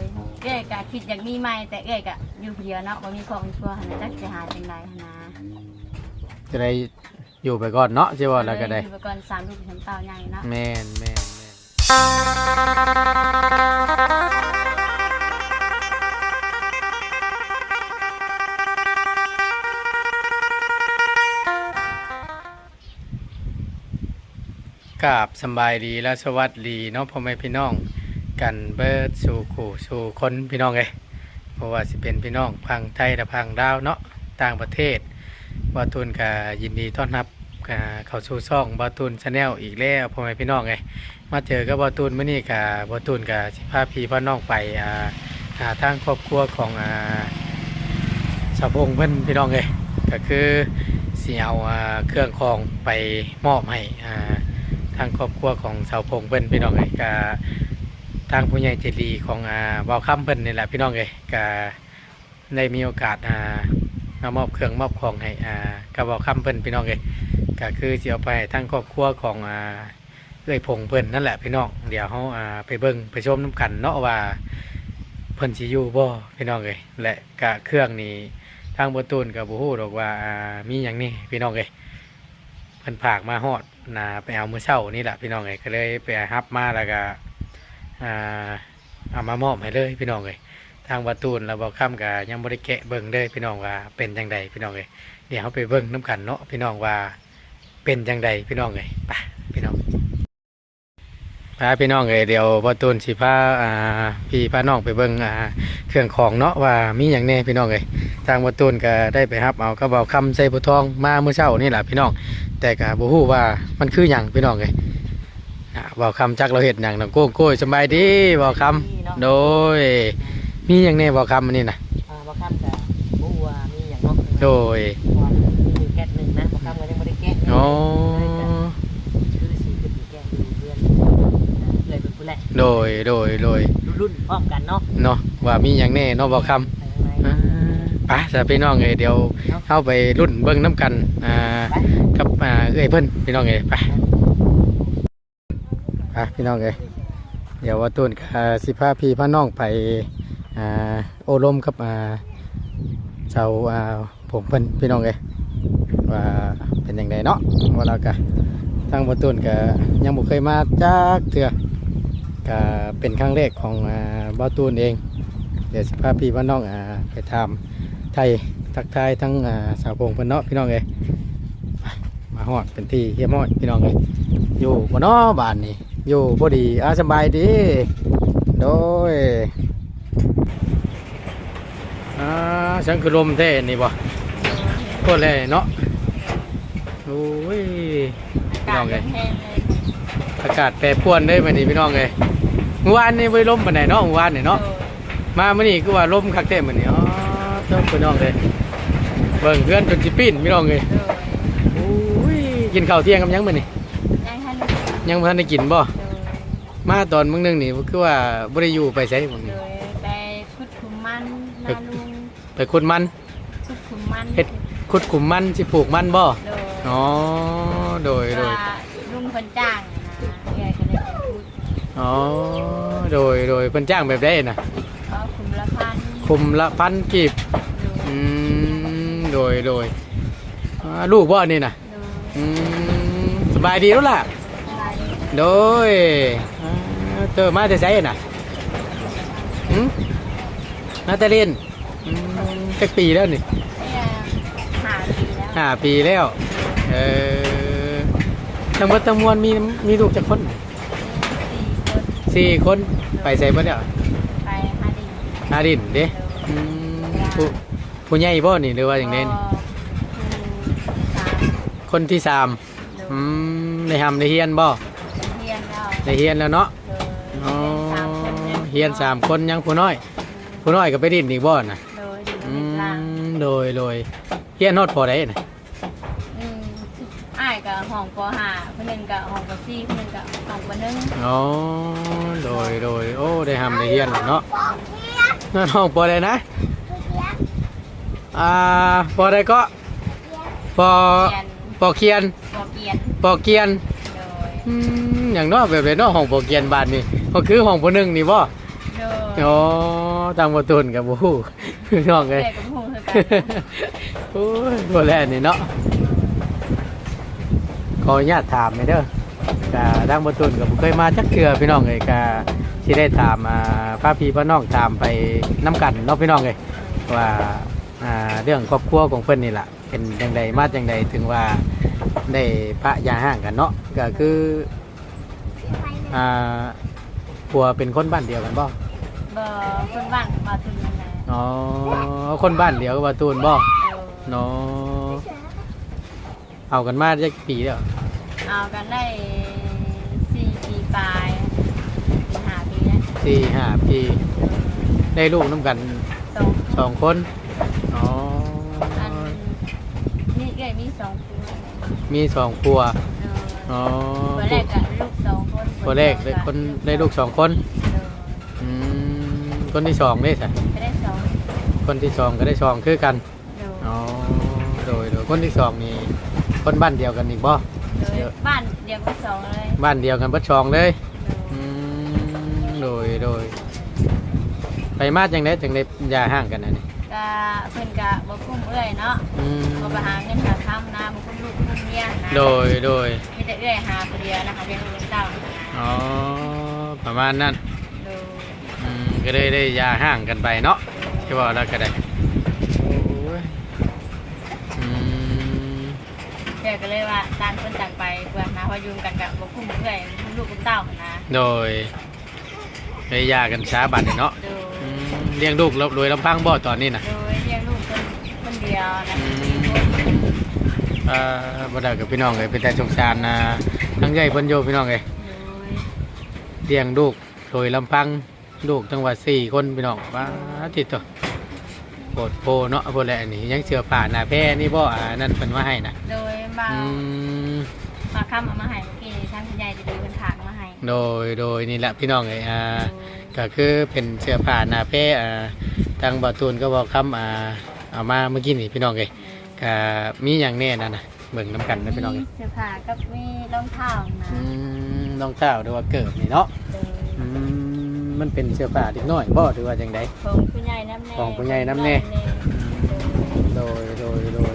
ยเอ้ยก็คิดอยากมีใหม่แต่เอ้ยก็อยู่ผู้เดียวเนาะบ่มีครอบมีครัวหันจักสิหาจังไดหันนะจะได้อยู่ไปก่อนเนาะใช่ว่าแล้วก็ได้อยู่ไปก่อนสามลูกสามเต้าใหญ่เนาะแม่นแม่นแม่นกราบสำบายดีและสวัสดีเนาะพ่อแม่พี่น้อง กันเบิร์ดสู่ขู่สู่คนพี่น้องเลยเพราะว่าสิเป็นพี่น้องพังไทยและพังดาวเนาะต่างประเทศบาทุนก็ยินดีต้อนรับเข้าสู่ช่องบาทุนชาแนลอีกแล้วพ่อแม่พี่น้องเลยมาเจอกับบาทุนเมื้อนี้กับบาทุนกับสิพาพี่พ่อน้องไปหาทางครอบครัวของสาวพงเพิ่นพี่น้องเลยก็คือสิเอาอ่าเครื่องของไปมอบให้ทางครอบครัวของสาวพงเพิ่นพี่น้องเอ้ยกะ ทางผู้ใหญ่ใจดีของอ่าบาค่ำเพิ่นนี่แหละพี่น้องเอ้ยกะได้มีโอกาสอ่ามามอบเครื่องมอบของให้อ่ากับเบาค่ำเพิ่นพี่น้องเอ้ยก็คือสิเอาไปให้งครอบครัวของอ่าเอ้ยพงเพิ่นนั่นแหละพี่น้องเดี๋ยวเฮาอ่าไปเบิ่งไปชมน้ำกันเนาะว่าเพิ่นสิอยู่บ่พี่น้องเอ้ยและกะเครื่องนี้ทางบ่ตูนก็บ่ฮู้ดอกว่าอ่ามีหยังนี่พี่น้องเอ้ยเพิ่นผากมาฮอดนาไปเอามือเช้านี่แหละพี่น้องเอ้ยก็เลยไปรับมาแล้วก็ อ่าเอามามอบให้เลยพี่น้องเอ้ยทางประตูนเราบอกค่ำกับยังบริแกะเบิ่งเลยพี่น้องว่าเป็นจังใดพี่น้องเอ้ยเดี๋ยวเขาไปเบิ่งน้ำกันเนาะพี่น้องว่าเป็นจังใดพี่น้องเอ้ยไปพี่น้องพาพี่น้องเอ้ยเดี๋ยวประตูนสิพาอ่าพี่พาน้องไปเบิ่งอ่าเครื่องของเนาะว่ามีอย่างแน่พี่น้องเอ้ยทางประตูนก็ได้ไปรับเอากระเป๋าคำใส่บุทองมาเมื่อเช้านี่แหละพี่น้อง แต่ก็บ่ฮู้ว่ามันคือหยังพี่น้องเอ้ย อะเว้าคำจักเราเฮ็ดหยังน้องโก้โก้ยสำบายดีเว้าคำโดย มีหยังแน่เว้าคำอันนี้น่ะอ่าบ่คำกับบัวามีอย่างเนอกโดยมีแก๊สหนึ่งนะบ่คำก็ยังไม่ได้แก๊สอ๋อคือสีเป็นแก๊สอยู่เพื่อนเลยเป็นผู้แรกโดยโดยโดยรุ่นพร้อมกันเนาะเนาะว่ามีหยังแน่เนาะเว้าคำอ่าไปซะพี่น้องเอ้ยเดี๋ยวเข้าไปรุ่นเบิ่งน้ำกันอ่ากับอ่าเอ้ยเพิ่นพี่น้องเอ้ยไป ไป พี่น้องเอ้ยเดี๋ยวว่าตูนกับสิพาพี่พาน้องไปอโอลมกับอ่าชาวผมเพิ่นพี่น้องเอ้ยว่าเป็นอยังไงเนาะว่าเรากะทางบตุนกะยังบ่เคยมาจากเถื่อกะเป็นครั้งแรกของอ่าบตุนเอง เดี๋ยวสิพาพี่ว่าน้องอ่าไปทำไทยทักทายทั้งสาวพงเพิ่นเนาะพี่น้องเอ้ยมาฮอดเป็นที่เฮียมอดพี่น้องเอ้ยอยู่บ่เนาะบ้านนี่ อยู่พอดีอาสบายดีโดยอ่าฉันคือลมเท่นี่บ่โคตรเลยเนาะโอ้ยพี่น้องเดิเอ้ยนแห้งเลยอากาศแปรปรวนเด้มื้อนี้พี่น้องเอ้ยเมื่อวานนี่ได้ลมไปานเนาะเมื่อวานนี่เนาะมาเมื้อนี้คือว่าลมคักแท้มื้อนี้อ๋อเจ้าพี่น้องเอ้ยเบิ่งเพื่อนจนสิปีนพี่น้องเอ้ยโอ้ยกินข้าวเที่ยงกับยังมือนี้ยังให้ลูก ยังบ่ทันได้กินบ่ โดยมาตอนมื้อนึงนี่คือว่าบ่ได้อยู่ไปไสมื้อโดนี้ยไปคุดขุมมันนาลุงไปขุดมันคุดขุมมันเฮ็ดขุดขุมมันสิปลูกมันบ่โดยอ๋อโดยโดย ว่าลุงเพิ่นจ้างนะแกก็เลยไปคุดอ๋อ โดย โดยเพิ่นจ้างแบบได้นะเอาคุมละพันคุมละพันกีบโดยอืมโดย โดยอ่าลูกบ่นี่นะโดยอืมสบายดีแล้วล่ะอะไร โดยอ่าเจอมาแต่ไสน่ะหืมมาแต่เรียนอืมจักปีแล้วนี่เนี่ยหาปีแล้วห้าปีแล้ว เออทั้งหมดทั้งมวลมีมีลูกจักคนสี่คนสี่คนไปใส่บ่เนี่ยไปหาดินนาดินเด้อืมผู้ผู้ใหญ่บ่นี่หรือว่าอย่างนี้ก็ครูสามคนที่สามโดยอืมในหำในเฮียนบ่เฮียนแล้วในเฮียนแล้วเนาะโดยอ๋อเฮียนสามคนเนี่ยเฮียนสามคนยังผู้น้อย ผู้น้อยก็ไปดินอีกบ่น่ะโดยอยู่อืในล่างมโดยโดยเฮียนฮอดพอได้น่ะอืมอ้ายกับห้องปห้าคนหนึ่งกับห้องปสี่คนหนึ่งกับห้องปหนึ่งอ๋อโดยโดยโอ้ได้หำในเฮียนแล้วเนาะนั่นห้องพอได้นะอ่าพอได้ก็พอเรียนพอเคียนปอเกียนพอเกียนโดยอืม อย่างเนอกแบบไรเนอกห้องโปรเกียนบานนี่ก็คือห้องปหนึ่งนี่บ่โดยยโอ้ตังบ่ตุนกับบ่ฮู้พี่น้องเอ้ยเด็กกับหูคือกันโอ้ยบ่แลนี่เนาะขออนุญาตถามหน่อยเด้อกะดังบตุนกับเคยมาจักเทือพี่น้องเลยกะที่ได้ถามอ่าป้าพี่ป้าน้องถามไปน้กันเนาะพี่น้องเลยว่าอ่าเรื่องครอบครัวของเพิ่นนี่แหละเป็นยังไงมาจังใดถึงว่าได้พระยาห่างกันเนาะก็คือ อ่าผัวเป็นคนบ้านเดียวกันบ่บ่คนบ้านมาถึงนั่นแหละอ๋อคนบ้านเดียวกับบาตูนบ่เออเนาะเอากันมาจักปีแล้วเอากันได้สี่ปีปลายสี่ห้าปีแล้วสี่ห้าปีได้ลูกน้ำกันสองสองคนอ๋ออันนี่เอ้ยมีสองคนมีสองครัวเอออ๋อคนแรกกับลูกสอง คนคนแรกได้คนได้ลูกสองคนเอออืมคนที่สองได้สิไปได้สองคนที่สองก็ได้สองคือกันเอออ๋อโดยโดยคนที่สองนี่คนบ้านเดียวกันอีกบ่โดยบ้านเดียวกันสองเลยบ้านเดียวกันเบิดสองเลยเออือมโดยโดยไปมาจังได้จังได้ยาห่างกันนะนี่ก็เพิ่นก็บ่คุ้มเอ้อยเนาะอืมบ่ไปหาเงินหาค้ำนะบ่คุ้มลูกคุ้มเมียนะโดยโดยมีแต่เอ้อยหาคนเดียวนะคะเลี้ยงลูกเต้านะ อ๋อประมาณนั้นโดยอืมก็เลยได้ยาห่างกันไปเนาะที่ว่าแล้วก็ได้โอ้ยอืมเดี๋ยวก็เลยว่าต่างคนต่างไปเพื่อนะพอยุ่งกันกับบ่คุ้มเอ้อยคุ้มลูกคุ้มเต้านะโดยได้ยากันช้าบัดนี่เนาะโดยอืมเลี้ยงลูกโดยลำพังบ่ตอนนี้นะ โดยเลี้ยงลูกคนคนเดียวนะอืมสี่คนอ่าบ่ได้กับพี่น้องเลยเป็นแต่สงสารนะทั้งใหญ่เพิ่นโยพี่น้องเลยโดย เลี้ยงลูกโดยลำพังลูกจังหวัดสี่คนพี่น้องว้าติดตัวโปรดโพเนาะพวกแหละนี่ยังเสือผ่าหน้าแพร่นี่บ่อ่านั่นเพิ่นมาให้นะโดยมาอืมมาค้ำเอามาให้เมื่อกี้ท่านคุณยายจะดีเพิ่นถากมาให้โดยโดยนี่แหละพี่น้องเลยอ่าโดยก็คือเป็นเสื้อผ้าหน้าแพร่อ่าทางบ่อตูนก็บอกคำอ่าเอามาเมื่อกี้นี่พี่น้องเลยก็มีอย่างแน่นั่นนะเบิ่งน้ำกันนะพี่น้องเลยมีเสื้อผ้ากับมีรองเท้านะอืมน้องเท้าหรือว่าเกิดนี่เนาะโดยอื มมันเป็นเสื้อผ้าเด็กน้อยบ่หรือว่าจังได ของคุณยายน้ำแน่ของคุณยายน้ำแน่ โดยโดยโดย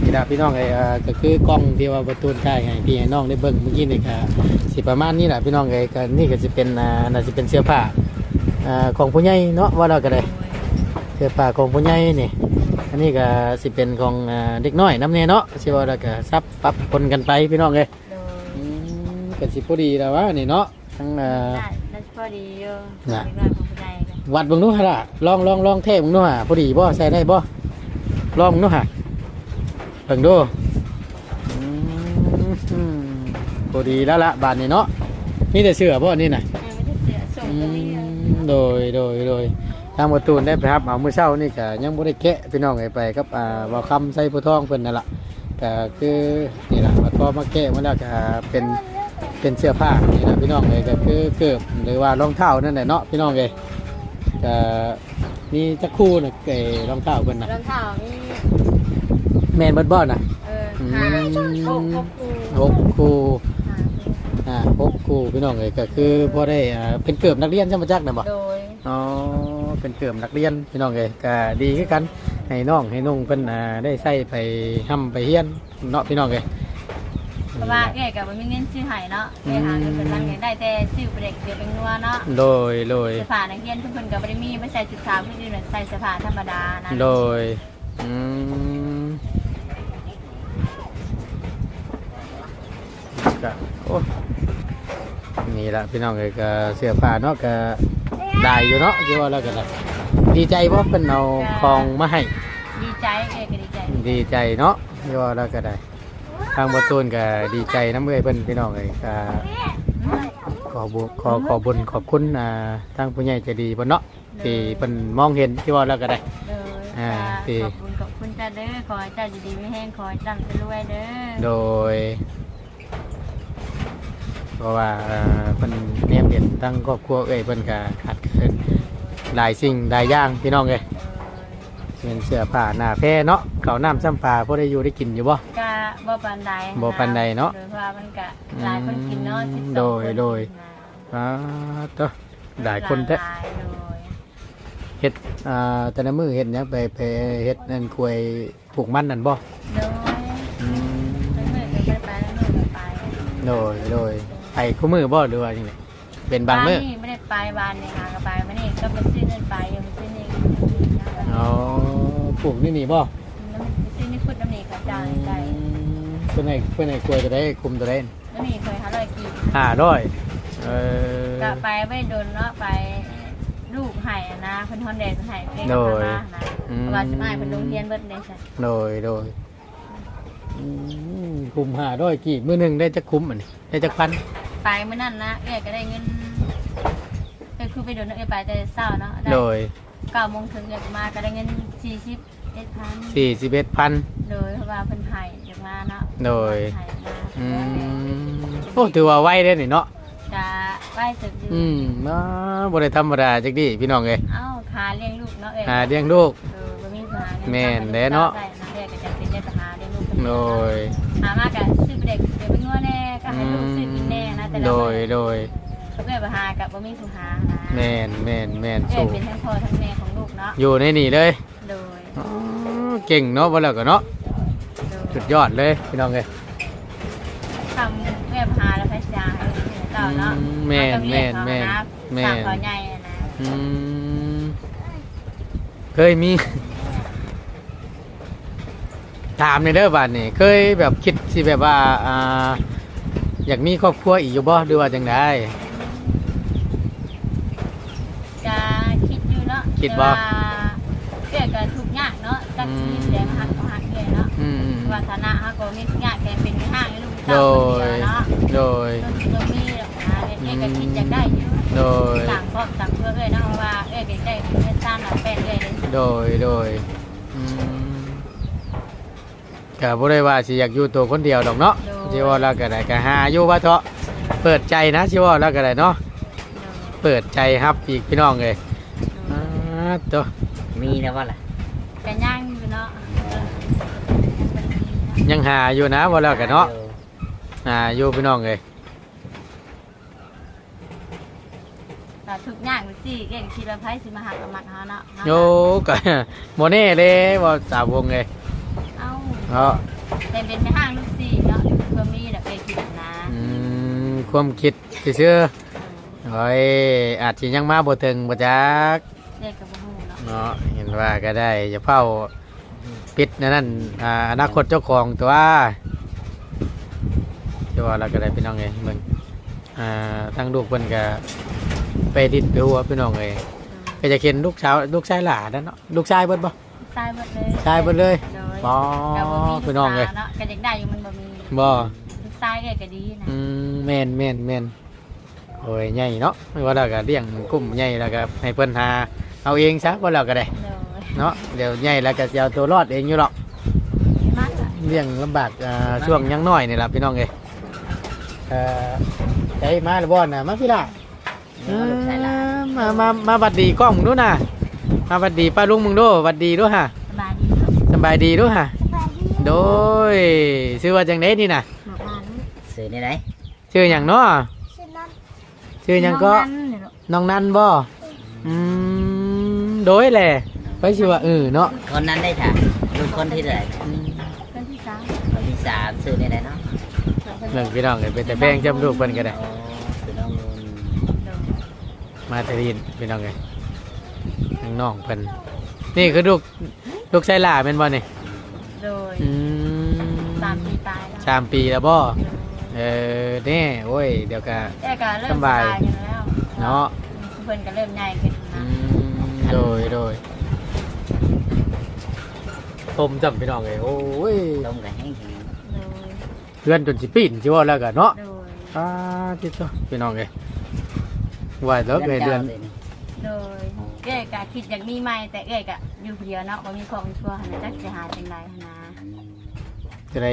พี่ดาพี่น้องเอ้ยอ่าก็คือกล้องที่ว่าประตูนถ่ายให้พี่ให้น้องได้เบิ่งเมื่อกี้นี่ค่ะสิประมาณนี้แหละพี่น้องเอ้ยก็นี่ก็สิเป็นอ่าน่าสิเป็นเสื้อผ้าอ่าของผู้ใหญ่เนาะว่าเราก็ได้เสื้อผ้าของผู้ใหญ่นี่อันนี้ก็สิเป็นของอ่าเด็กน้อยน้ำเนี่ยเนาะสิว่าแล้วก็ซับปรับคนกันไปพี่น้องเอ้ยโดยอืมก็สิพอดีแล้ววะนี่เนาะทั้งอ่า ได้ได้ พอดีอยู่น่ะเรื่องของคุณยายกันวัดเบิ่งดูหะล่ะลองลองลองเทเบิ่งดูหะพอดีบ่ใส่ได้บ่ลองเบิ่งดูหะเบิ่งดูอืมพอดีแล้วละบานนี้เนาะมีแต่เสื้อบ่นี่น่ะเออไม่ได้เสียส่งอืตัวนี้เลยมโดยโดยโดยทางประตูนได้ไปครับเอามื้อเช้านี่ก็ยังบ่ได้แกะพี่น้องให้ไปกับอ่าบ่คำใส่ผู้ทองเพิ่นนั่นล่ะก็คือนี่ล่ะพอมาแกะมาแล้วก็เป็น เป็นเสื้อผ้านี่ล่ะพี่น้องเลยก็คือเกิบหรือว่ารองเท้านั่นแหละเนาะพี่น้องเลยก็มีจักคู่น่ะไอ้รองเท้าเพิ่นน่ะรองเท้ามีแม่นเบิดบ่น่ะเอออืมหาหกหกคู่หกคู่หาคู่อ่าหกคู่พี่น้องเลยก็คือพอได้อ่าเป็นเกือบนักเรียนใช่ไหมจักน่ะบ่ โดยอ๋อ เป็นเกือบนักเรียนพี่น้องเลยก็ดีคือกัน ให้น้องให้นุ่งเพิ่นอ่าได้ใส่ไปห้ำไปเฮียนเนาะพี่น้องเลย เพราะว่าเอ้ยกับมันมีเงินซื้อไห้เนาะเอ้ยหาเงินเป็นทางเงินได้แต่ซื้อไปเด็กเดียวเป็นนัวเนาะโดยโดยเสื้อผ้านักเรียนทุกคนก็ไม่ได้มีไม่ใส่ชุดขาวไม่ได้ใส่เสื้อผ้าธรรมดานะโดยอืมก็โอ้นี่ละพี่น้องเลยก็เสื้อผ้าเนาะก็ได้อยู่เนาะที่ว่าแล้วกันละดีใจเพราะเป็นเอาของมาให้ดีใจเอ้ยก็ดีใจดีใจเนาะที่ว่าแล้วก็ได้ ทางประตูนก็ดีใจน้ำเอ้ยเพิ่นพี่น้องเลยก็ขอบุขอขอบุญขอบคุณอ่าทางผู้ใหญ่ใจดีเพิ่นเนาะที่เพิ่นมองเห็นที่ว่าแล้วก็ได้เลยอ่าขอบคุณขอบคุณจ้าเด้อขอให้เจ้าอยู่ดีไม่แห้งขอให้ร่ำจะรวยเด้อโดย เพราะว่าเอ่อเพิ่นเนียมเห็นทั้งครอบครัวเอ้ยเพิ่นก็ขาดเคินหลายสิ่งหลายอย่างพี่น้องเอ้ยเป็นเสื้อผ้าหน้าแพรเนาะข้าวน้ำซ้ำปลาพอได้อยู่ได้กินอยู่บ่ กะ บ่ปานใดบ่ปานใดเนาะโดยเพราะว่ามันกะหลายคนกินเนาะอืม12โดยคนโดย นะอ่าตัวหลายคนแท้หลายโดยฮ็ดอ่าแต่ละมื้อเฮ็ดหยังไปไปเฮ็ดนั่นควยปลูกมันนั่นบ่โดยอืมเมื่อยๆก็ไปแล้วเมื่อยก็ไปโดยโดยไปคู่มือบ่หรือว่าจังไดเป็นบางมื้อนี่ไม่ได้ไปบานในงานก็ไปมานี่ก็ไปซื้อนั่นไปยังไปซื้อนี่อ๋อปลูกนี่นี่บ่แล้วมันไปซื้อนี่พุดน้ำนี่กระจายใจ เพิ่นให้เพิ่นให้กล้วยจะได้คุมตัวได้แล้วนี่เคยหาร้อยกี่500เออ ก็ไปไม่โดนเนาะไปลูกไห้อะนะเพิ่นฮอนแดดเพิ่นไห้เองก็มานะเพราะว่าสิมาให้เพิ่นลงเรียนเบิดเลยใช่โดยโดยอืมคุม500กี่มื้อหนึงได้จักคุ้มอันนี้ได้จักพันไปเมื่อนั้นนะเอ้ยก็ได้เงินเอ้ยคือไปโดนเอ้ยไปแต่เช้าเนาะได้โดยเก้าโมงถึงเอ้ยก็มาก็ได้เงินสี่สิบเอ็ดพัน41,000โดยเพราะว่าเพิ่นไห้อยาก มาเนาะโดยไห้มาอืมโอ้ถือว่าไวเด้อนี่เนาะจะไหวสึกอยู่อืมมาบ่ได้ธรรมดาจักดิพี่น้องเอ้ยเอ้าหาเลี้ยงลูกเนาะเอ้ยหาเลี้ยงลูก เออบ่มีปัญหาเงิแม่นแหละเนาะ ได้นะเอ้ยก็จะเป็นได้ปัญหาเลี้ยงลูกโดย หามากะซื้อไปเด็กเดี๋ยวไปงัวแน่ก็ให้ลูกซื้อกินแน่นะแต่ละโดมื้ยอโดยเอ้ยปัญหากับบ่มีปัญหานะแม่นแม่นแม่นเอ้ยสู่เป็นทั้งพ่อทั้งแม่ของลูกเนาะ อยู่ในนี่เลย โดย อ๋อเก่งเนาะบ่แล้วก็เนาะโดย สุดยอดเลยพี่น้องเอ้ยทำเอ้ยปัญหาแล้วพยายามให้เต่าเนาะอืมแม่นแม่นแม่นแม่นสร้างเขาใหญ่อะนะอืมเคยมี ถามในอยเด้อบัดนี่เคยแบบคิดสิแบบว่าอ่าอยากมีครอบครัวอีกอยู่บ่หรือว่าจังไดจะคิดอยู่เนาะคิดบ่ ว่าฐานะฮักก็มีทุกอย่างแกเป็นห้างให้ลูกโดเต้าคนย เดียวเนาะโดยต้นตัวมีหรอกนะเอ้ยก็คิดอยากได้อยู่โดยต่างครอบต่างเพื่อเอ้ยเนาะเพราะว่าเอ้ยก็ได้เงินสร้างหลักแปดเอ้ยเลยโดย โดยอืมก็บ่ได้ว่าสิอยากอยู่ตัวคนเดียวดอกเนาะสิว่าแล้วก็ได้ก็หาอยู่ว่าเถาะเปิดใจนะสิว่าแล้วก็ได้เนาะ เปิดใจครับอีกพี่น้องเลยอ่าตัวมีนะว่าล่ะ ก็ย่างอยู่เนาะเออยังบ่ได้มีเนาะ ยังหาอยู่นะว่าแล้วก็เนาะหาอยู่พี่น้องเลยแต่ทุกอย่างสิเก่งทีละไพ่สิมาหักกับมันเฮาเนาะโยก็โมเน่เลยว่าสาววงเลยเอ้าเนาะแต่เป็นไม่ห้างลูกสี่เนาะก็มีแต่เอ้ยคิดนะอืมความคิดซื่อๆโอ้ยอาจสิยังมาบ่ถึงบ่จักเด็กกับบ่ฮู้เนาะเนาะเห็นว่าก็ได้จะเฝ้า ปิดนั่นนั่นอ่าอนาคตเจ้าของตัวที่ว่าเราก็ได้พี่น้องเองมึงอ่าทั้งลูกเพิ่นก็ไปดิดไปหัวพี่น้องเองก็จะเห็นลูกสาวลูกชายหลานนั่นเนาะลูกชายเบิดบ่ทรายหมดเลยชายเบิดเลยโดยบ่ก็บ่มีพี่น้องเลยเนาะก็อยากได้อยู่มันบ่มีบ่ลูกทรายเอ้ยก็ดีนะอืมแม่นแม่นแม่นโอ้ยใหญ่เนาะไม่ว่าเราก็เลี้ยงกุ้มใหญ่แล้วก็ให้เพิ่นหาเอาเองซะว่าเราก็ได้โดย เนาะเดี๋ยวใหญ่แล้วก็จะเอาตัวรอดเองอยู่หรอกมากอะเลี้ยงลำบากอ่าช่วงยังน้อยนี่ล่ะพี่น้องเอ้ยเอ่อใจมาหรือบ่น่ะมาพี่ล่ะเออลูกชายหลานมามามาบัดดีกล้องมึงดูน่ะมาบัดดีป้าลุงมึงดูบัดดีดูฮะสบายดีเนาะสำบายดีดูฮะโดยชื่อว่าจังไดนี่น่ะบอกว่าเนาะซื้อในไหนชื่อหยังเนาะชื่อหยังก็น้องนั้นเนี่ยเนาะน้องนันบ่อืมโดยแหละ ไปชื่อว่าเออเนาะคนนั้นได้ค่ะลูกคนที่เท่าไหร่อืมเพื่อนที่สามคนที่สามซื้อในไหนเนาะเรื่องพี่น้องเอ้ยเป็นแต่แบ่งจำลูกเพิ่นก็ได้โอ้ซื้อน้องนูนโดยมาแตดินพี่น้องเอ้ยทั้งน้องเพิ่นนี่คือลูกลูกชายหล่าแม่นบ่นี่โดยอืมสามปีตายแล้วสามปีแล้วบ่เออแน่โอ้ยเดี๋ยวก็แต่ก็เริ่มสสบาบายยกันแล้วเนาะเพื่อนก็เริ่มใหญ่ขึ้นอืนะมโดยโดย ผมจำพี่น้องเลยโอ้ยลมกับแห้งแข็งโดยเพื่อนจนสิปีนชิว่าแล้วกันเนาะโดยอ่าที่ตัวพี่น้องเลยว่าแล้วเลยเดือนจ้าลยนี่โดยเอ้ยก็คิดอยากมีใหม่แต่เอ้ยก็อยู่คนเดียวเนาะบ่มีครอบมีครัวหันนะจักสิหาจังไดหันนะจะได้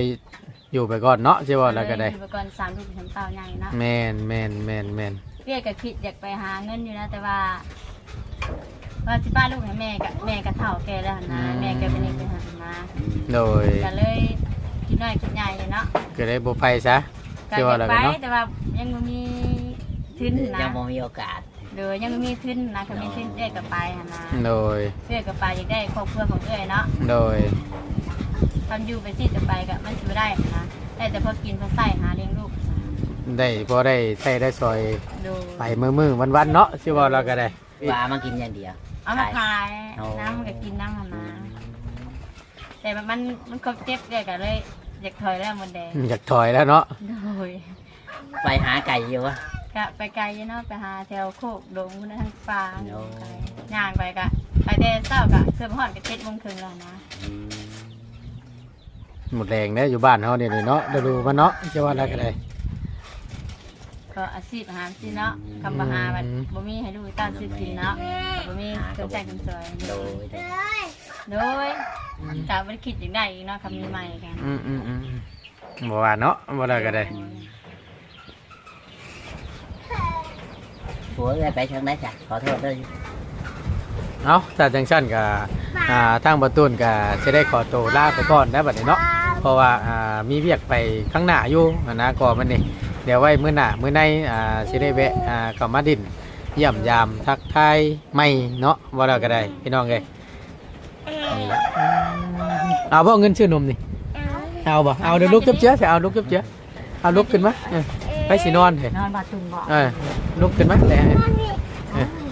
อยู่ไปก่อนเนาะชิว่าแล้วก็ได้อยู่ไปก่อนสามลูกฉันเต้าใหญ่เนาะแมนแมนแมนแมนเอ้ยก็คิดอยากไปหาเงินอยู่นะแต่ว่า ว่าสิป้าลูกให้แม่กับแม่ก็เฒ่าแก่แล้วหั่นนะแม่ก็เป็นเอกเป็นหันนะโดยก็เลยคิดน้อยคิดใหญ่เลยเนาะก็ได้บ่ไปซะก็ชิอว่ายากแล้วไปกันเนาะแต่ว่ายังบ่มีทุนนะยังบ่มีโอกาสโดยยังมีทุนนะก็มีทุนเอื้อยกับไปหั่นนะโดยเอื้อยกับไปอยากได้ครอบครัวของเอื้อยเนาะโดยทำอยู่ไปสิจะไปก็มันสิบ่ได้นะได้แต่พอกินพอใส่หาเลี้ยงลูกได้พอได้ใช้ได้ซอยโดยไปมือมือวันวันๆเนาะสิว่าเราก็ได้ปลามากินอย่างเดียว เอามาขายเอาน้ำมันก็กินน้ำหั่นนะแต่ว่ามันมันครบเจ็บเอื้อยก็เลยอยากถอยแล้วมันแดงอยากถอยแล้วเนาะโดยไปหาไก่อยู่วะ ก็ไปไกลอยู่เนาะไปหาแถวโคกดงพุ่นนะทางป่าโอ้ ไกลย่างไปก็ไปแต่เช้าก็เสื้อผ้าก็เจ็ดโมงครึ่งแล้วนะหมดแรงเนี่ยอยู่บ้านเฮาเนี่ยเนาะเดี๋ยวดูมันเนาะสิว่าเราก็ได้ ก็อาชีพอาหารสิเนาะคำบาหาแบบอืมบ่มีให้ดูกตามซื้อกินเนาะบ่มีเครื่องแต่งเครื่องสวยโดยโดยกะบ่ได้คิดอย่างใดอีกเนาะคำมีใหม่กันอืมอืมอืมบ่ว่าเนาะบ่ได้ก็ได้ผัวเอ้ยไปทางไหนจ้ะขอโทษด้วยเอาถ้าจังซั่นก็อ่าทางประตูนก็สิได้ขอตัวลาไปก่อนนะบัดนี้เนาะเพราะว่าอ่ามีเวียกไปข้างหน้าอยู่อะนะก็มันนี่ เดี๋ยวไว้มื้อหน้ามื้อในอ่าสิได้แวะอ่าเข้ามาดินเยี่ยมยามทักทายใหม่เนาะบ่ได้ก็ได้พี่น้องเอ้ยนี่ล่ะเอาบ่เงินชื่อนมนี่เอาบ่เอาเดี๋ยวลุกจับเจือสิเอาลุกจับเจือเอาลุกขึ้นมาเออไปสินอนเถอะนอนบาดตุ่มบ่เออลุกขึ้นมาแหละ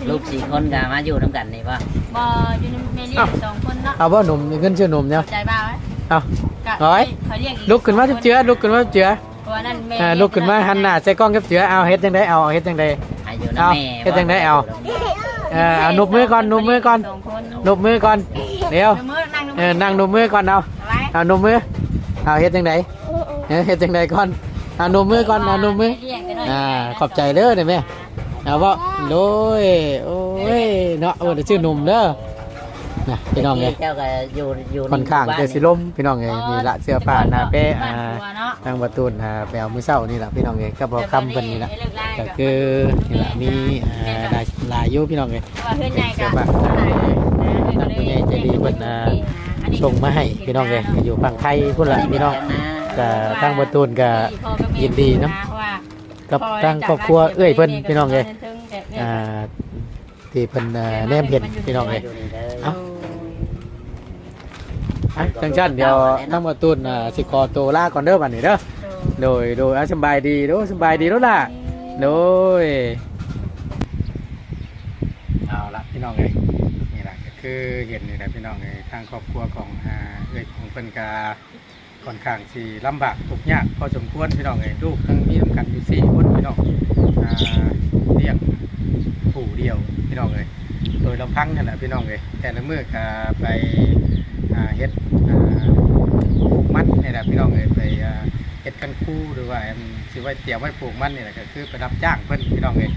ลูกสี่คนก็มาอยู่น้ำกันนี่ป่ะบ่อยู่ในเมเรียนสองคนเนาะเอาบ่หนุ่มเงินชื่อนมเนี่ยใจบ้าไหมเอากะร้อยเขาเรียกอีลุกขึ้นมาจับเจือลุกขึ้นมาจับเจือเพ ราะว่านั่นแม่อ่าลุกขึ้นมาหันหน้าใส่กล้องจับเจือเอาเฮ็ดจังไดเอาเฮ็ดจังไดอายุเอาน้ำแม่เฮ็ดจังได้เอา เออเอานบมือก่อนนบมือก่อนสองคนนบมือก่อนเดี๋ยวนบมือนั่งนบเอมือนั่งนบมือก่อนเอาไว้เอานบมือเอาเฮ็ดจังไดเออเฮ็ดจังไดก่อนเอานบมือก่อนเอานบมือ เรียกกันหน่ยอ่าขอบใจเด้อเด้อแม่เอาบ่โดยโอ้ยเนาะโอ้เดี๋ยวชื่อหนุ่มเด้อ นะพี่น้องเอ้ยเจ้าก็อยู่อยู่ค่อนข้างจะสิลมพี่น้องเอ้ยนี่ละเสื้อผ้าหน้าเป๊ะอ่าบ้นครัวเนาะทางประตูนอ่าไปเอามื้อเช้านี่ล่ะพี่น้องเอ้ยก็บ่คำเพิ่นนี่ล่ะก็คือนี่ล่ะมีอ่าหลายหลายอยู่พี่น้องเอ้ยว่าเพื่อนใหญ่กับทางผู้ใหญ่ใจดีเพิ่นอ่าส่งมาให้พี่น้องเอ้ยอยู่ฝั่งไทยพุ่นล่ะพี่น้องก็ทางประตูนก็ยินดีเนาะกับทางครอบครัวเอ้ยเพิ่นพี่น้องเอ้ยอ่า ที่เพิ่นอ่าแนมเห็นพี่น้องเอ้ย เอ้า อะจังซั่นเดี๋ยวทางประตูนอ่าสิขอตัวลาก่อนเด้อบัดนี้เด้อโดยโดยเอาสบายดีโดสบายดีแล้วล่ะโดยเอาละพี่น้องเลยนี่แหละก็คือเห็นนี่แหละพี่น้องเลยทางครอบครัวของอ่าเอ้ยของเพิ่นกา ค่อนข้างที่ลำบากทุกยากพอสมควรพี่น้องเลยลูกทั้งมีน้ำกันอยู่สี่คนพี่น้องอ่าเลี้ยงผู้เดียวพี่น้องเลยโดยลำพังนั่นแหละพี่น้องเลยแต่ละมื้อก็ไปเฮ็ดอ่าปลูกมันนี่แหละพี่น้องเอ้ยไปเฮ็ดกันคู่หรือว่าสิไว้เตรียมไว้ปลูกมันนี่แหละก็คือไปรับจ้างเพิ่นพี่น้องเอ้ย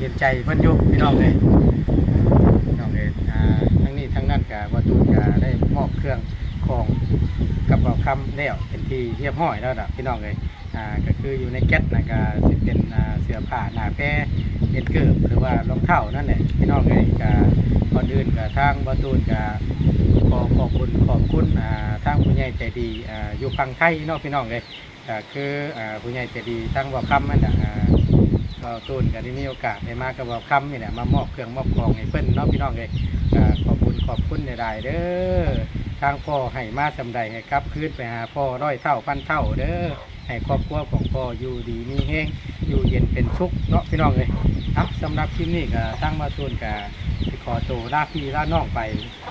เห็นใจเพิ่นอยู่พี่น้องเอ้ยพี่น้องเอ้ยอ่าทั้งนี้ทั้งนั้นก็บ่ตูนก็ได้มอบเครื่องของกับเราคำแล้วเป็นที่เรียบร้อยแล้วนะพี่น้องเลยอ่าก็คืออยู่ในแก๊สนะก็สิเป็นอ่าเสื้อผ้าหน้าแพรเป็นเกิบหรือว่ารองเท้านั่นแหละพี่น้องเลยก็ก่อนอื่นก็ทางบรตูนก็ขอขอบคุณขอบคุณอ่าทางผู้ใหญ่ใจดีอ่าอยู่ฝั่งไทยเนาะพี่น้องเลยก็คืออ่าผู้ใหญ่ใจดีทั้งบ่าคำนั่นแหละ อ่าบ่าตูนก็ได้มีโอกาสได้มากับบ่าวคำนี่แหละมามอบเครื่องมอบของให้เพิ่นเนาะพี่น้องเลยก็ขอบคุณขอบคุณในรายเด้อทางพ่อให้มาสำใดให้กลับคืนไปหาพ่อร้อยเท่าพันเท่าเด้อให้ครอบครัวของพ่ออยู่ดีมีแห้งอยู่เย็นเป็นสุขเนาะพี่น้องเลยเอาสำหรับคลิปนี้ก็ตั้งมาตูนกับขอตัวลาพี่ลาน้องไป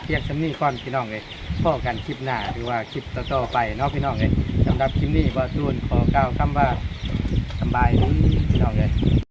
เพียงสำนี้ก่อนพี่น้องเลยพ่อกันคลิปหน้าหรือว่าคลิปต่อๆไปเนาะพี่น้องเลยสำหรับคลิปนี้บาตูนขอกล่าวคำว่า สบายดีพี่น้องเลย